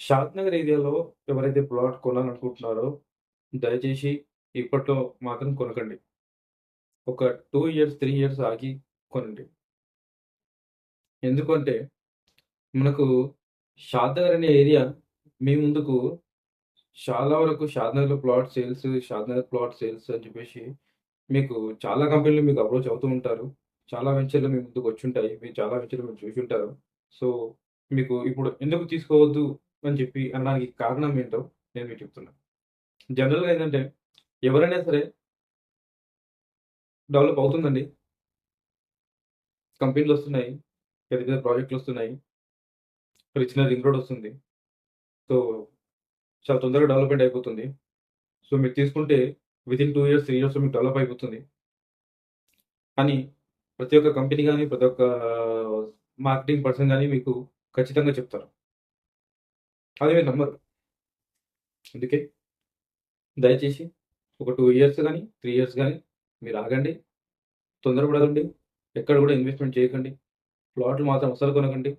షాద్‌నగర్ ఏరియాలో ఎవరైతే ప్లాట్ కొనాలనుకుంటున్నారో, దయచేసి ఇప్పట్లో మాత్రం కొనకండి. ఒక టూ ఇయర్స్, త్రీ ఇయర్స్ ఆగి కొనండి. ఎందుకంటే, మనకు షాద్‌నగర్ అనే ఏరియా మీ ముందుకు చాలా వరకు షాద్‌నగర్‌లో plot sales, Shadnagar plot sales అని చెప్పేసి మీకు చాలా కంపెనీలు మీకు అప్రోచ్ అవుతూ ఉంటారు. చాలా వెంచర్‌లు మీ ముందుకు వచ్చి ఉంటాయి మీరు చాలా వెంచర్‌లు మీరు చూసి ఉంటారు సో, మీకు ఇప్పుడు ఎందుకు తీసుకోవద్దు అని చెప్పి అనడానికి కారణం ఏంటో నేను మీకు చెప్తున్నాను జనరల్‌గా ఏంటంటే ఎవరైనా సరే డెవలప్ అవుతుందండి. కంపెనీలు వస్తున్నాయి పెద్ద పెద్ద ప్రాజెక్ట్‌లొస్తున్నాయి. రీజనల్ రింగ్ రోడ్ వస్తుంది. సో, చాలా తొందరగా డెవలప్‌మెంట్ అయిపోతుంది. సో, మీరు తీసుకుంటే within two years, three years మీకు డెవలప్ అయిపోతుంది. అని ప్రతి ఒక్క కంపెనీ కానీ ప్రతి ఒక్క మార్కెటింగ్ పర్సన్ కానీ మీకు ఖచ్చితంగా చెప్తారు. అది మీరు నమ్మరు. అందుకే దయచేసి ఒక టూ ఇయర్స్ కానీ త్రీ ఇయర్స్ కానీ మీరు ఆగండి. తొందరపడకండి. ఎక్కడ కూడా ఇన్వెస్ట్‌మెంట్ చేయకండి. ప్లాట్లు మాత్రం అసలు కొనకండి.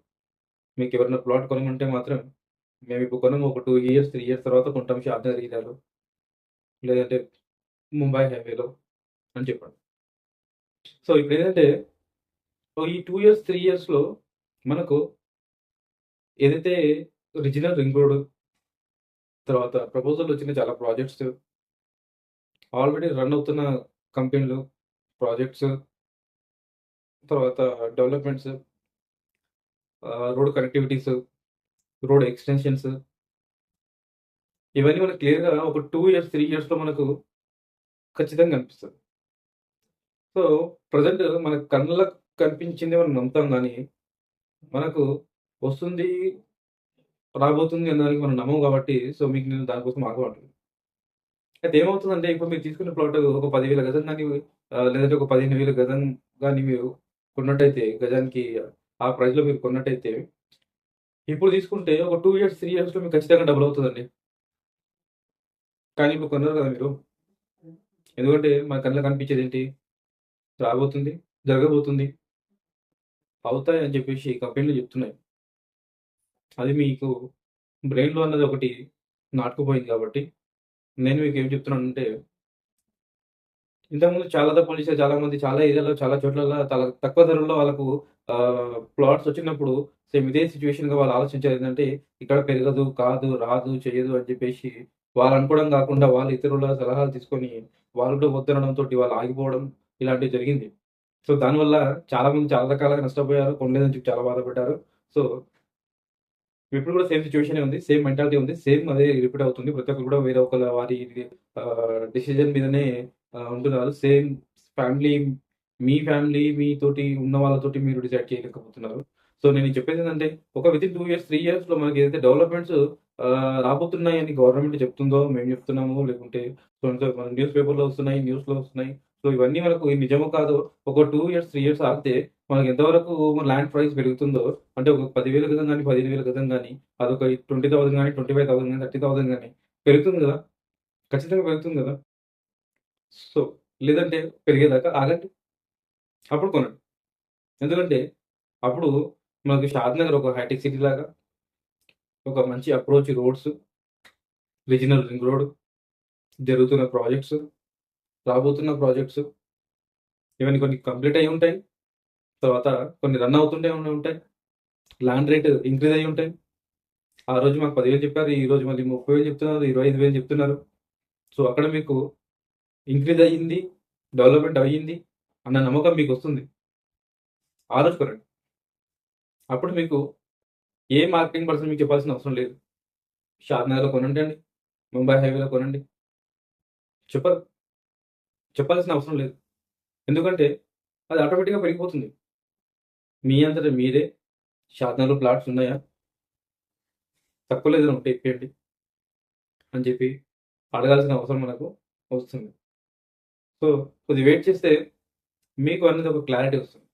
మీకు ఎవరైనా ప్లాట్ కొనమంటే మాత్రం మేము ఇప్పుడు కొనము. ఒక టూ ఇయర్స్, త్రీ ఇయర్స్ తర్వాత కొంటాం షాద్‌నగర్ ఏరియాలో. లేదంటే ముంబై హైవేలో అని చెప్పండి. సో, ఇప్పుడు ఏంటంటే ఈ టూ ఇయర్స్, త్రీ ఇయర్స్‌లో మనకు ఏదైతే రిజినల్ రింగ్ రోడ్ తర్వాత ప్రపోజల్ వచ్చిన చాలా ప్రాజెక్ట్స్ ఆల్రెడీ రన్ అవుతున్న కంపెనీలు, ప్రాజెక్ట్స్ తర్వాత developments road connectivities, road extensions ఇవన్నీ మనకు క్లియర్‌గా ఒక టూ ఇయర్స్, త్రీ ఇయర్స్‌లో మనకు ఖచ్చితంగా కనిపిస్తుంది సో, ప్రజెంట్ మన కళ్ళకు కనిపించింది మనం నమ్ముతాం కానీ మనకు వస్తుంది, రాబోతుంది అనడానికి మనం నమ్మం కాబట్టి, సో, మీకు నేను దానికోసం ఆగమంటున్నా. అయితే ఏమవుతుందంటే, ఇప్పుడు మీరు తీసుకున్న ప్లాట్ ఒక పదివేల గజం కానీ లేదంటే ఒక 15,000 గజం కానీ మీరు కొన్నట్టయితే, గజానికి ఆ ప్రైస్‌లో మీరు కొన్నట్టయితే, ఇప్పుడు తీసుకుంటే ఒక టూ ఇయర్స్, త్రీ ఇయర్స్‌లో మీకు ఖచ్చితంగా డబుల్ అవుతుందండి కానీ ఇప్పుడు కొన్నారు కదా మీరు. ఎందుకంటే మన కళ్ళకి కనిపించేదేంటి? రాబోతుంది, జరగబోతుంది. అవుతాయి అని చెప్పేసి కంపెనీలు చెప్తున్నాయి. అది మీకు బ్రెయిన్‌లో అన్నది ఒకటి నాటుకుపోయింది కాబట్టి, నేను మీకు ఏం చెప్తున్నానంటే ఇంతకుముందు చాలా తప్పులు చాలా మంది చాలా ఏరియాలో, చాలా చోట్ల చాలా తక్కువ ధరల్లో వాళ్ళకు ప్లాట్స్ వచ్చినప్పుడు సేమ్ ఇదే సిట్యుయేషన్‌గా వాళ్ళు ఆలోచించేది ఏంటంటే, ఇక్కడ పెరగదు, కాదు, రాదు, చేయదు అని చెప్పేసి వాళ్ళు అనుకోవడం కాకుండా, వాళ్ళు ఇతరుల సలహాలు తీసుకొని, వాళ్ళు కూడా వాళ్ళు ఆగిపోవడం ఇలాంటివి జరిగింది. సో, దానివల్ల చాలా మంది చాలా రకాలుగా నష్టపోయారు. కొనలేదని చెప్పి చాలా బాధపడ్డారు. సో ఇప్పుడు కూడా సేమ్ సిచ్యువేషన్ ఉంది. సేమ్ మెంటాలిటీ ఉంది. సేమ్ అదే రిపీట్ అవుతుంది. ప్రతి ఒక్కరు కూడా వేరే ఒకళ్ళ వారి డిసిజన్ మీదనే ఉంటున్నారు. సేమ్ ఫ్యామిలీ మీ ఫ్యామిలీ మీతోటి ఉన్న వాళ్ళతోటి మీరు డిసైడ్ చేయలేకపోతున్నారు. సో, నేను చెప్పేది ఏంటంటే, ఒక వితిన్ 2 ఇయర్స్, త్రీ ఇయర్స్లో మనకి ఏదైతే డెవలప్‌మెంట్స్ రాబోతున్నాయని గవర్నమెంట్ చెప్తుందో, మేము చెప్తున్నాము, లేకుంటే సో న్యూస్ పేపర్‌లో వస్తున్నాయి, న్యూస్‌లో వస్తున్నాయి. సో, ఇవన్నీ మనకు నిజమో కాదు ఒక టూ ఇయర్స్, త్రీ ఇయర్స్ ఆగితే మనకి ఎంతవరకు మన ల్యాండ్ ప్రైస్ పెరుగుతుందో, అంటే ఒక పదివేల క్రితం కానీ పదిహేను వేల క్రితం కానీ అదొక 20,000 గాని, 25,000 గాని, 30,000 గాని పెరుగుతుంది కదా! ఖచ్చితంగా పెరుగుతుంది కదా! సో, లేదంటే పెరిగేదాకా ఆగండి. అప్పుడు కొనండి. ఎందుకంటే, అప్పుడు మనకు షాద్‌నగర్ ఒక హైటెక్ సిటీ లాగా ఒక మంచి approach roads, regional ring road, జరుగుతున్న ప్రాజెక్ట్స్, రాబోతున్న ప్రాజెక్ట్స్ ఇవన్నీ కొన్ని కంప్లీట్ అయి ఉంటాయి. తర్వాత కొన్ని రన్ అవుతుంటే ఉంటాయి. ల్యాండ్ రేట్ ఇంక్రీజ్ అయి ఉంటాయి. ఆ రోజు మాకు పదివేలు చెప్పారు. ఈ రోజు మళ్ళీ 30,000 చెప్తున్నారు. 25,000 చెప్తున్నారు. సో, అక్కడ మీకు ఇంక్రీజ్ అయ్యింది, డెవలప్‌మెంట్ అయ్యింది అన్న నమ్మకం మీకొస్తుంది. ఆ రోజు కొనండి. అప్పుడు మీకు ఏ మార్కెటింగ్ పర్సన్ మీకు చెప్పాల్సిన అవసరం లేదు. షాద్‌నగర్‌లో కొనండి అండి. ముంబై హైవేలో కొనండి. చెప్పరు. చెప్పాల్సిన అవసరం లేదు. ఎందుకంటే అది ఆటోమేటిక్‌గా పెరిగిపోతుంది. మీ అంతట మీరే షాద్‌నగర్‌లో ప్లాట్స్ ఉన్నాయా? తక్కువ ఏదైనా ఉంటే ఇప్పియండి. అని చెప్పి అడగాల్సిన అవసరం మనకు వస్తుంది. సో, కొద్దిగా వెయిట్ చేస్తే మీకు అనేది ఒక క్లారిటీ వస్తుంది.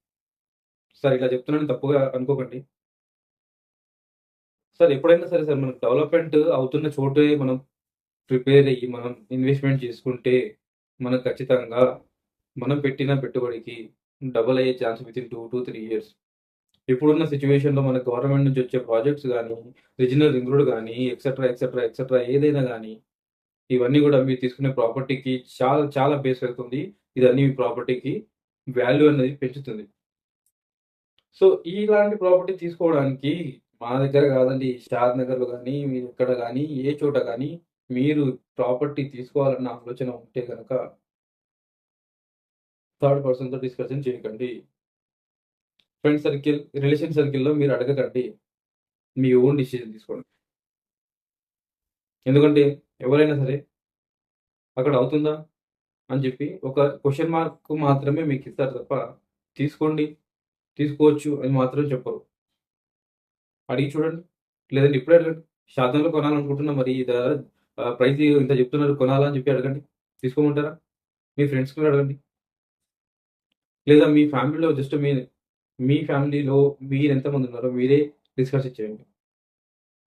సార్ ఇలా చెప్తున్నాను తప్పుగా అనుకోకండి. సార్ ఎప్పుడైనా సరే సార్ మనకు డెవలప్‌మెంట్ అవుతున్న చోటే మనం ప్రిపేర్ అయ్యి, మనం ఇన్వెస్ట్‌మెంట్ చేసుకుంటే, మనకు ఖచ్చితంగా మనం పెట్టిన పెట్టుబడికి డబుల్ అయ్యే chance within two to three years. ఇప్పుడున్న సిచ్యువేషన్లో మన గవర్నమెంట్ నుంచి వచ్చే ప్రాజెక్ట్స్ కానీ రీజనల్ రింగ్ రోడ్ కానీ ఎక్సెట్రా, ఎక్సెట్రా, ఎక్సెట్రా ఏదైనా కానీ ఇవన్నీ కూడా మీరు తీసుకునే ప్రాపర్టీకి చాలా చాలా బేస్ అవుతుంది. ఇదన్నీ మీ ప్రాపర్టీకి వాల్యూ అనేది పెంచుతుంది. సో, ఇలాంటి ప్రాపర్టీ తీసుకోవడానికి మా దగ్గర కాదండి షాద్ నగర్లో కానీ మీరు ఎక్కడ కానీ ఏ చోట కానీ మీరు ప్రాపర్టీ తీసుకోవాలన్న ఆలోచన ఉంటే కనుక థర్డ్ పర్సన్‌తో డిస్కషన్ చేయకండి. ఫ్రెండ్ సర్కిల్, రిలేషన్ సర్కిల్‌లో మీరు అడగకండి. మీ ఓన్ డిసిజన్ తీసుకోండి. ఎందుకంటే ఎవరైనా సరే అక్కడ అవుతుందా? అని చెప్పి ఒక క్వశ్చన్ మార్క్ మాత్రమే మీకు ఇస్తారు తప్ప, తీసుకోండి, తీసుకోవచ్చు అని మాత్రం చెప్పరు. అడిగి చూడండి. లేదంటే ఇప్పుడే అడగండి. శాతంలో కొనాలనుకుంటున్నా మరి ఇది ప్రైస్ ఇంత చెప్తున్నారు కొనాలని చెప్పి అడగండి. తీసుకోమంటారా? మీ ఫ్రెండ్స్ కూడా అడగండి. లేదా మీ ఫ్యామిలీలో జస్ట్ మీ మీ ఫ్యామిలీలో మీరు ఎంతమంది ఉన్నారో మీరే డిస్కస్ చేయండి.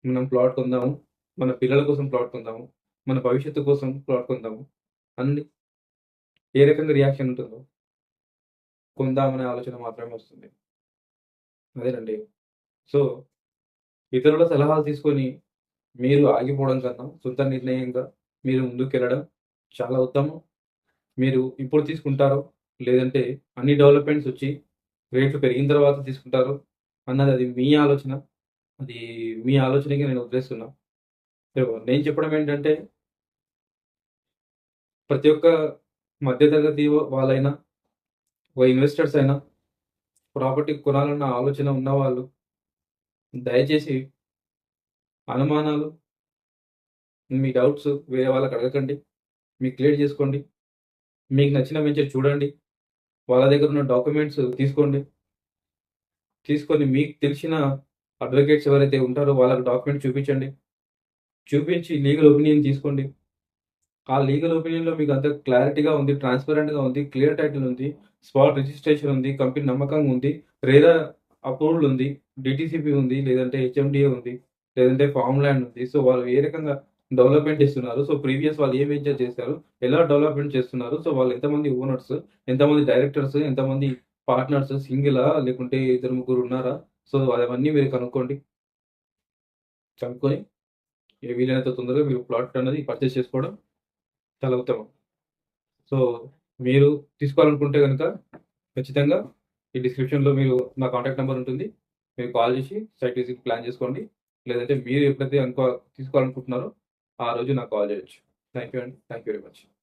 మనం ప్లాట్ కొందాము. మన పిల్లల కోసం ప్లాట్ కొందాము. మన భవిష్యత్తు కోసం ప్లాట్ కొందాము. అన్ని ఏ రకంగా రియాక్షన్ ఉంటుందో. కొందామనే ఆలోచన మాత్రమే వస్తుంది. అదేనండి. సో, ఇతరుల సలహాలు తీసుకొని మీరు ఆగిపోవడం కన్నా, సొంత నిర్ణయంగా మీరు ముందుకెళ్ళడం చాలా ఉత్తమం. మీరు ఇప్పుడు తీసుకుంటారో, లేదంటే అన్ని డెవలప్‌మెంట్స్ వచ్చి రేట్లు పెరిగిన తర్వాత తీసుకుంటారో అన్నది అది మీ ఆలోచన. అది మీ ఆలోచనకి నేను వదిలేస్తున్నా. నేను చెప్పడం ఏంటంటే ప్రతి ఒక్క మధ్యతరగతి వాళ్ళైనా, ఒక ఇన్వెస్టర్స్ అయినా, ప్రాపర్టీ కొనాలన్న ఆలోచన ఉన్నవాళ్ళు దయచేసి అనుమానాలు మీ డౌట్స్ వేరే వాళ్ళకి అడగకండి. మీకు క్లియర్ చేసుకోండి. మీకు నచ్చిన వెంచర్ చూడండి. వాళ్ళ దగ్గర ఉన్న డాక్యుమెంట్స్ తీసుకోండి. తీసుకొని మీకు తెలిసిన అడ్వకేట్స్ ఎవరైతే ఉంటారో వాళ్ళకి డాక్యుమెంట్ చూపించండి. చూపించి లీగల్ ఒపీనియన్ తీసుకోండి. ఆ లీగల్ ఒపీనియన్‌లో మీకు అంత క్లారిటీగా ఉంది. ట్రాన్స్‌పరెంట్‌గా ఉంది. క్లియర్ టైటిల్ ఉంది. స్పాట్ రిజిస్ట్రేషన్ ఉంది. కంపెనీ నమ్మకంగా ఉంది. రేరా అప్రూవల్ ఉంది. డిటీసీపీ ఉంది. లేదంటే హెచ్ఎండీఏ ఉంది. లేదంటే ఫార్మ్ ల్యాండ్ ఉంది. సో, వాళ్ళు ఏ రకంగా డెవలప్‌మెంట్ చేస్తున్నారు. సో, ప్రీవియస్ వాళ్ళు ఏ వెంచర్ చేశారు. ఎలా డెవలప్‌మెంట్ చేస్తున్నారు. సో, వాళ్ళు ఎంతమంది ఓనర్స్, ఎంతమంది డైరెక్టర్స్, ఎంతమంది పార్ట్నర్స్ సింగిలా లేకుంటే ఇద్దరు ముగ్గురు ఉన్నారా? సో, అవన్నీ మీరు కనుక్కోండి. కనుక్కొని వీలైనంత తొందరగా మీరు ప్లాట్ అనేది పర్చేస్ చేసుకోవడం చాలా ఉత్తమం. సో, మీరు తీసుకోవాలనుకుంటే కనుక ఖచ్చితంగా ఈ డిస్క్రిప్షన్‌లో మీరు నా కాంటాక్ట్ నెంబర్ ఉంటుంది. మీరు కాల్ చేసి సైట్ విజిట్ ప్లాన్ చేసుకోండి. లేదంటే మీరు ఎప్పుడైతే అనుకో తీసుకోవాలనుకుంటున్నారో ఆ రోజు నాకు కాల్ చేయొచ్చు. థ్యాంక్ యూ అండి. Thank you very much.